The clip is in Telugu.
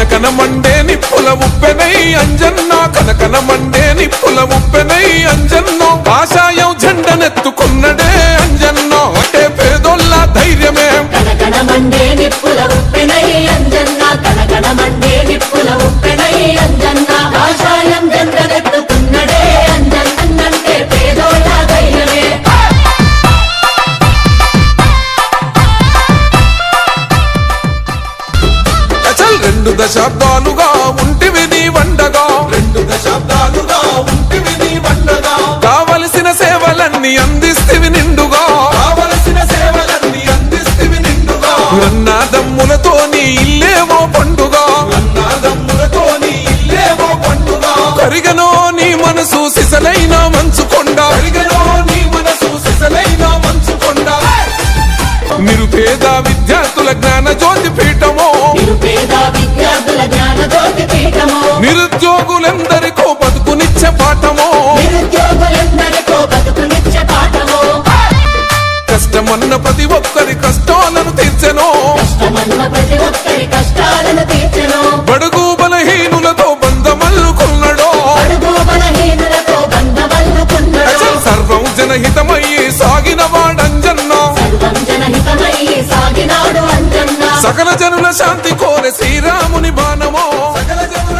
కనకన మండే నిప్పుల ఉప్పెనై అంజన్న. కనకన మండే నిప్పుల ఉప్పెనై అంజన్నో. ఆశాయం జెండనెత్తుకున్నడే దశాబ్దాలుగా ఉంటివి నీ వండగా. రెండు దశాబ్దాలుగా ఉంటివి నీ వండగా. కావలసిన సేవలన్నీ అందిస్తివి నిండుగా. కావలసిన సేవలన్నీ అందిస్తివి నిండుగా. అన్నాదమ్ములతో నీ ఇల్లేవో పండుగా. అన్నాదమ్ములతో నీ ఇల్లేవో పండుగా. కరిగనో నీ మనసు సిసలైన మంచు కొండ. కరిగనో నీ మనసు సిసలైన మంచు కొండ. నిరుపేద విద్యార్థుల జ్ఞాన జ్యోతి సకల జనుల శాంతి కోరే శ్రీరాముని బాణమో. సకల జనుల